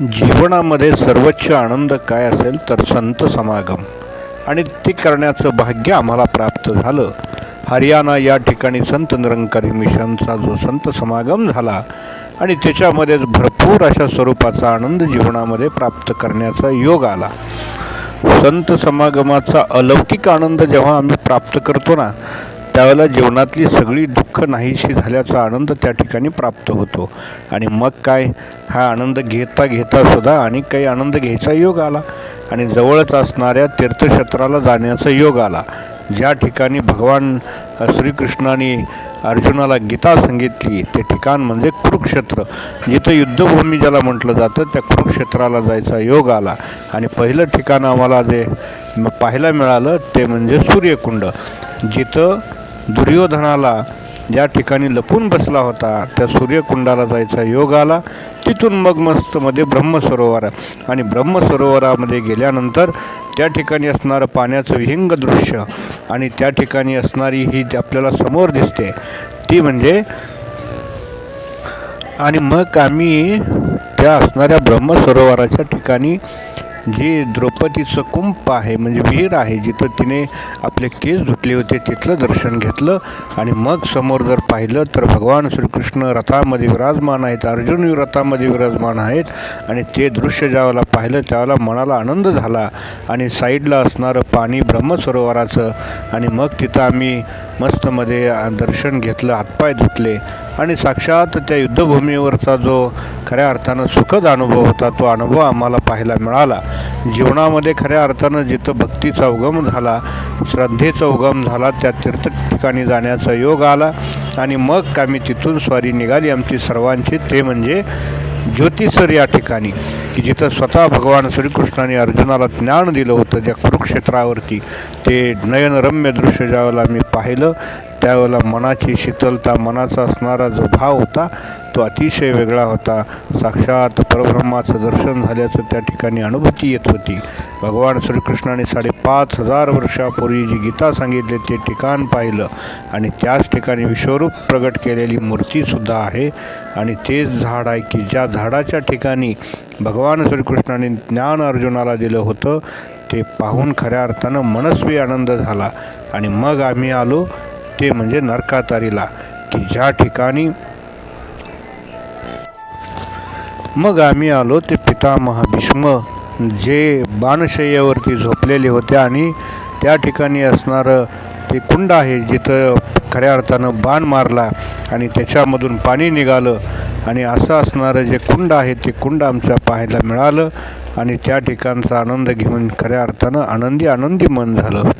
जीवनामध्ये सर्वोच्च आनंद काय असेल तर संत समागम. आणि ते करण्याचं भाग्य आम्हाला प्राप्त झालं. हरियाणा या ठिकाणी संत निरंकारी मिशनचा जो संत समागम झाला आणि त्याच्यामध्ये भरपूर अशा स्वरूपाचा आनंद जीवनामध्ये प्राप्त करण्याचा योग आला. संत समागमाचा अलौकिक आनंद जेव्हा आम्ही प्राप्त करतो ना त्यावेळेला जीवनातली सगळी दुःख नाहीशी झाल्याचा आनंद त्या ठिकाणी प्राप्त होतो. आणि मग काय? हा आनंद घेता घेता सुद्धा आणि काही आनंद घ्यायचा योग आला. आणि जवळच असणाऱ्या तीर्थक्षेत्राला जाण्याचा योग आला. ज्या ठिकाणी भगवान श्रीकृष्णाने अर्जुनाला गीता सांगितली ते ठिकाण म्हणजे कुरुक्षेत्र. जिथं युद्धभूमी ज्याला म्हटलं जातं त्या कुरुक्षेत्राला जायचा योग आला. आणि पहिलं ठिकाण आम्हाला जे पाहायला मिळालं ते म्हणजे सूर्यकुंड. जिथं दुर्योधनाला ज्या ठिकाणी लपून बसला होता त्या सूर्यकुंडाला जायचा योग आला. तिथून मग मस्तमध्ये ब्रह्मसरोवर आणि ब्रह्मसरोवरामध्ये गेल्यानंतर त्या ठिकाणी असणारं पाण्याचं विहिंग दृश्य आणि त्या ठिकाणी असणारी ही जी आपल्याला समोर दिसते ती म्हणजे आणि मग आम्ही त्या असणाऱ्या ब्रह्मसरोवराच्या ठिकाणी जे द्रौपदीचं कुंप आहे म्हणजे विहीर आहे जिथं तिने आपले केस धुतले होते तिथलं दर्शन घेतलं आणि मग समोर जर पाहिलं तर भगवान श्रीकृष्ण रथामध्ये विराजमान आहेत अर्जुन रथामध्ये विराजमान आहेत आणि ते दृश्य ज्यावेळेला पाहिलं त्यावेळेला मनाला आनंद झाला आणि साईडला असणारं पाणी ब्रह्मसरोवराचं आणि मग तिथं आम्ही मस्तमध्ये दर्शन घेतलं हातपाय धुतले आणि साक्षात त्या युद्धभूमीवरचा जो खऱ्या अर्थानं सुखद अनुभव होता तो अनुभव आम्हाला पाहायला मिळाला. जीवनामध्ये खऱ्या अर्थानं जिथं भक्तीचा उगम झाला श्रद्धेचा उगम झाला त्या तीर्थ ठिकाणी जाण्याचा योग आला आणि मग आम्ही तिथून स्वारी निघाली. आमची सर्वांची ते म्हणजे ज्योतिसर या ठिकाणी की जिथं स्वतः भगवान श्रीकृष्णाने अर्जुनाला ज्ञान दिलं होतं त्या कुरुक्षेत्रावरती. ते नयनरम्य दृश्य ज्यावेळेला आम्ही पाहिलं त्यावेळेला मनाची शीतलता मनाचा असणारा जो भाव होता तो अतिशय वेगळा होता. साक्षात परब्रह्माचं दर्शन झाल्याचं त्या ठिकाणी अनुभूती येत होती. भगवान श्रीकृष्णाने साडेपाच हजार वर्षापूर्वी जी गीता सांगितली ते ठिकाण पाहिलं आणि त्याच ठिकाणी विश्वरूप प्रगट केलेली मूर्तीसुद्धा आहे. आणि तेच झाड आहे की ज्या झाडाच्या ठिकाणी भगवान श्रीकृष्णाने ज्ञान अर्जुनाला दिलं होतं ते पाहून खऱ्या अर्थानं मनस्वी आनंद झाला. आणि मग आम्ही आलो ते म्हणजे नरकातारीला की ज्या ठिकाणी मग आम्ही आलो ते पितामह भीष्म जे बाणशय्यावरती झोपलेले होते आणि त्या ठिकाणी असणारं ते कुंड आहे जिथं खऱ्या अर्थानं बाण मारला आणि त्याच्यामधून पाणी निघालं आणि असं असणारं जे कुंड आहे ते कुंड आमच्या पाहायला मिळालं आणि त्या ठिकाणचा आनंद घेऊन खऱ्या अर्थानं आनंदी आनंदी मन झालं.